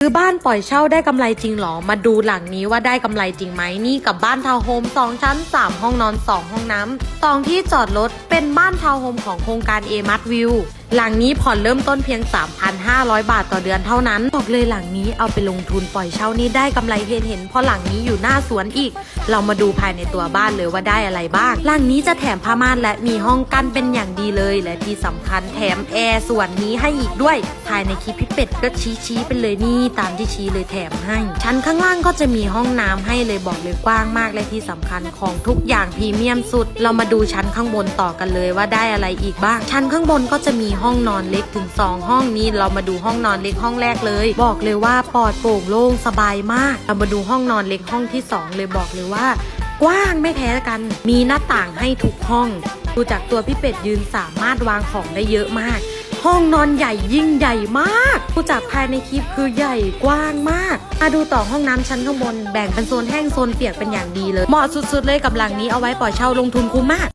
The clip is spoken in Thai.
ซื้อบ้านปล่อยเช่าได้กำไรจริงหรอ มาดูหลังนี้ว่าได้กำไรจริงไหมนี่กับบ้านทาวน์โฮม2 ชั้น 3 ห้องนอน 2 ห้องน้ำสองที่จอดรถเป็นบ้านทาวน์โฮมของโครงการเอมัดวิวหลังนี้ผ่อนเริ่มต้นเพียง 3,500 บาทต่อเดือนเท่านั้น บอกเลยหลังนี้เอาไปลงทุนปล่อยเช่านี่ได้กำไรเห็นเห็นเพราะหลังนี้อยู่หน้าสวนอีก เรามาดูภายในตัวบ้านเลยว่าได้อะไรบ้าง หลังนี้จะแถมผ้าม่านและมีห้องกั้นเป็นอย่างดีเลย และที่สำคัญแถมแอร์ส่วนนี้ให้อีกด้วย ภายในคลิปพี่เป็ดก็ชี้ชี้ๆไปเลยนี่ตามที่ชี้เลยแถมให้ ชั้นข้างล่างก็จะมีห้องน้ำให้เลยบอกเลยกว้างมากและที่สำคัญของทุกอย่างพรีเมียมสุด เรามาดูชั้นข้างบนต่อกันเลยว่าได้อะไรอีกบ้าง ชั้นข้างบนก็จะมีห้องนอนเล็กถึง 2 ห้องนี้เรามาดูห้องนอนเล็กห้องแรกเลย บอกเลยว่าปลอดโปร่งโล่งสบายมาก เรามาดูห้องนอนเล็กห้องที่สองเลยบอกเลยว่า กว้างไม่แพ้กัน มีหน้าต่างให้ทุกห้องดูจากตัวพี่เป็ดยืนสามารถวางของได้เยอะมากห้องนอนใหญ่ยิ่งใหญ่มากดูจากภายในคลิปคือใหญ่กว้างมากมาดูต่อห้องน้ำชั้นข้างบน แบ่งเป็นโซนแห้งโซนเปียกเป็นอย่างดีเลย เหมาะสุดๆเลยกับหลังนี้เอาไว้ปล่อยเช่าลงทุนคุ้มมาก